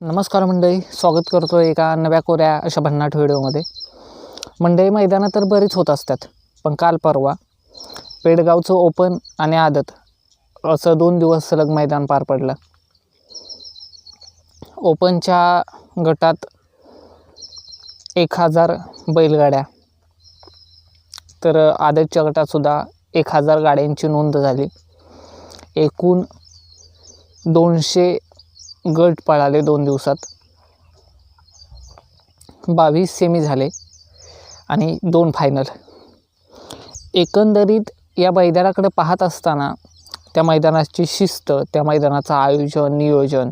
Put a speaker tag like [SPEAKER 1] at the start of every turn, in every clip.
[SPEAKER 1] नमस्कार मंडळी स्वागत करतो एका नव्या कोऱ्या अशा भन्नाट व्हिडिओमध्ये. मंडळी मैदानं तर बरीच होत असतात पण काल परवा पेडगावचं ओपन आणि आदत असं दोन दिवस सलग मैदान पार पडलं. ओपनच्या गटात एक हजार बैलगाड्या तर आदतच्या गटातसुद्धा एक हजार गाड्यांची नोंद झाली. एकूण दोनशे गट पळाले दोन दिवसात. बावीस सेमी झाले आणि दोन फायनल एकंदरीत या मैदानाकडे पाहत असताना त्या मैदानाची शिस्त त्या मैदानाचं आयोजन नियोजन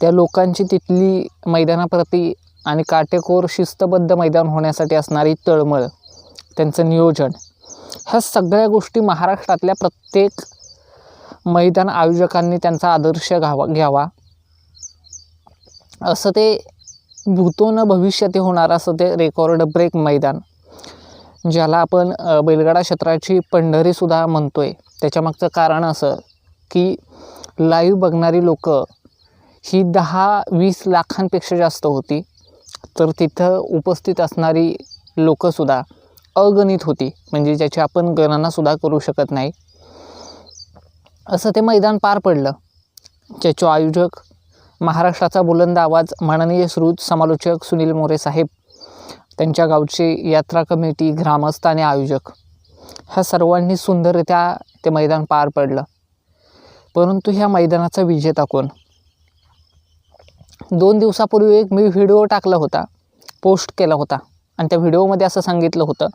[SPEAKER 1] त्या लोकांची तिथली मैदानाप्रती आणि काटेकोर शिस्तबद्ध मैदान होण्यासाठी असणारी तळमळ त्यांचं नियोजन ह्या सगळ्या गोष्टी महाराष्ट्रातल्या प्रत्येक मैदान आयोजकांनी त्यांचा आदर्श घ्यावा घ्यावा. असं ते भूतो न भविष्यात होणार असं ते रेकॉर्ड ब्रेक मैदान. ज्याला आपण बैलगाडा क्षेत्राची पंढरीसुद्धा म्हणतो आहे त्याच्यामागचं कारण असं की लाईव्ह बघणारी लोक ही दहा वीस लाखांपेक्षा जास्त होती. तर तिथं उपस्थित असणारी लोकंसुद्धा अगणित होती. म्हणजे ज्याची आपण गणनासुद्धा करू शकत नाही. असं ते मैदान पार पडलं. ज्याचे आयोजक महाराष्ट्राचा बुलंद आवाज माननीय श्रुत समालोचक सुनील मोरे साहेब त्यांच्या गावचे यात्रा कमिटी ग्रामस्थ आणि आयोजक. ह्या सर्वांनी सुंदररित्या ते मैदान पार पडलं. परंतु ह्या मैदानाचा विजेता कोण? दोन दिवसापूर्वी एक मी व्हिडिओ टाकला होता पोस्ट केला होता आणि त्या व्हिडिओमध्ये असं सांगितलं होतं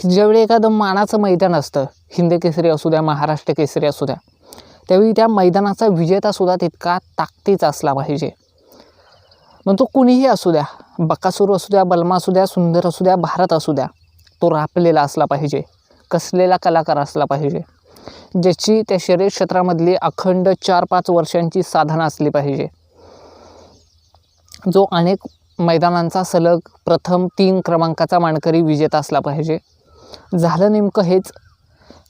[SPEAKER 1] की ज्यावेळी एखादं मानाचं मैदान असतं हिंद केसरी असू द्या महाराष्ट्र केसरी असू द्या त्यावेळी त्या मैदानाचा विजेतासुद्धा तितका ताकदीचा असला पाहिजे. मग तो कुणीही असू द्या बकासूर असू द्या बलमा असू द्या सुंदर असू द्या भारत असू द्या तो रापलेला असला पाहिजे कसलेला कलाकार असला पाहिजे ज्याची त्या शर्यत क्षेत्रामधली अखंड चार पाच वर्षांची साधना असली पाहिजे. जो अनेक मैदानांचा सलग प्रथम तीन क्रमांकाचा मानकरी विजेता असला पाहिजे. झालं नेमकं हेच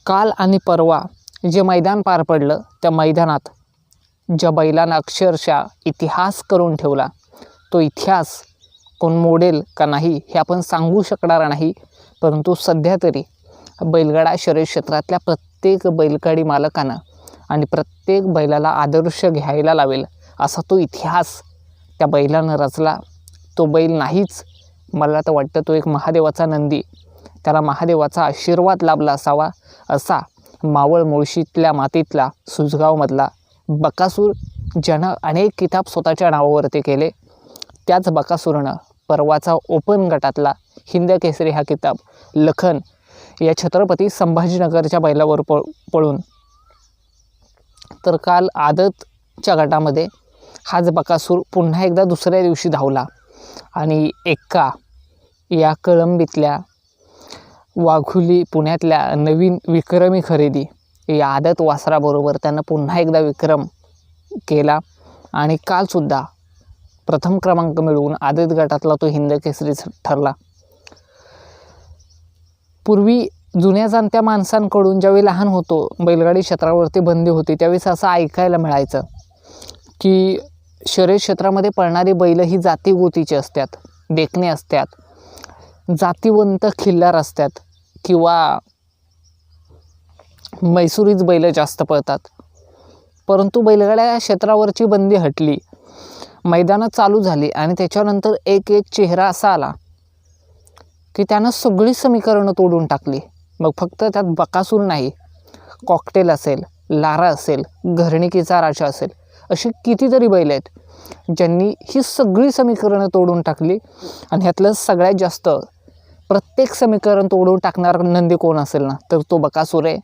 [SPEAKER 1] काल आणि परवा जे मैदान पार पडलं त्या मैदानात ज्या बैलानं अक्षरशः इतिहास करून ठेवला तो इतिहास कोण मोडेल का नाही हे आपण सांगू शकणार नाही. परंतु सध्या तरी बैलगाडा शरीर क्षेत्रातल्या प्रत्येक बैलगाडी मालकानं आणि प्रत्येक बैलाला आदर्श घ्यायला लावेल असा तो इतिहास त्या बैलानं रचला. तो बैल नाहीच मला तर वाटतं तो एक महादेवाचा नंदी. त्याला महादेवाचा आशीर्वाद लाभला असावा असा मावळ मुळशीतल्या मातीतला सुजगावमधला बकासूर ज्यानं अनेक किताब स्वतःच्या नावावरती केले त्याच बकासूरनं परवाचा ओपन गटातला हिंद केसरी हा किताब लखन या छत्रपती संभाजीनगरच्या बैलावर पळ पळून. तर काल आदतच्या गटामध्ये हाच बकासूर पुन्हा एकदा दुसऱ्या दिवशी धावला आणि एक्का या कळंबीतल्या वाघुली पुण्यातल्या नवीन विक्रमी खरेदी. या आदत वासराबरोबर त्यानं पुन्हा एकदा विक्रम केला आणि कालसुद्धा प्रथम क्रमांक मिळवून आदत गटातला तो हिंद केसरी ठरला. पूर्वी जुन्या जाणत्या माणसांकडून ज्यावेळी लहान होतो बैलगाडी क्षेत्रावरती बंदी होती त्यावेळेस असं ऐकायला मिळायचं की शर्यत क्षेत्रामध्ये पळणारी बैल ही जातीगोतीची असतात देखणे असतात. जातीवंत खिल्लार असतात किंवा मैसुरीच बैलं जास्त पळतात. परंतु बैलगाड्या क्षेत्रावरची बंदी हटली. मैदानं चालू झाली आणि त्याच्यानंतर एक एक चेहरा असा आला की त्यानं सगळी समीकरणं तोडून टाकली. मग फक्त त्यात बकासूर नाही कॉकटेल असेल लारा असेल घरणिकीचा राजा असेल अशी कितीतरी बैल आहेत. ज्यांनी ही सगळी समीकरणं तोडून टाकली आणि ह्यातलं सगळ्यात जास्त प्रत्येक समीकरण तोडून टाकणार नंदी कोण असेल ना तर तो बकासूर आहे.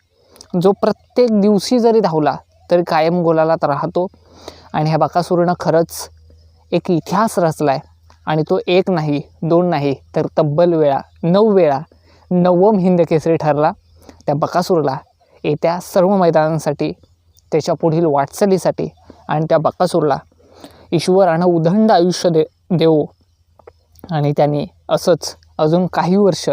[SPEAKER 1] जो प्रत्येक दिवशी जरी धावला तरी कायम गोलालात राहतो. आणि ह्या बकासूरनं खरंच एक इतिहास रचला आहे आणि तो एक नाही दोन नाही तर तब्बल वेळा नऊ वेळा नवम हिंद केसरी ठरला. त्या बकासूरला येत्या सर्व मैदानांसाठी त्याच्या पुढील वाटचालीसाठी आणि त्या बकासूरला ईश्वरानं उदंड आयुष्य दे देवो. आणि त्यांनी असंच अजून काही वर्ष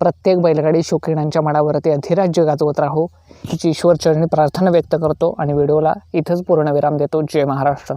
[SPEAKER 1] प्रत्येक बैलगाडी शौकीनांच्या मनावरती अधिराज्य गाजवत राहो हिची ईश्वर चरणी प्रार्थना व्यक्त करतो आणि व्हिडिओला इथंच पूर्णविराम देतो. जय महाराष्ट्र.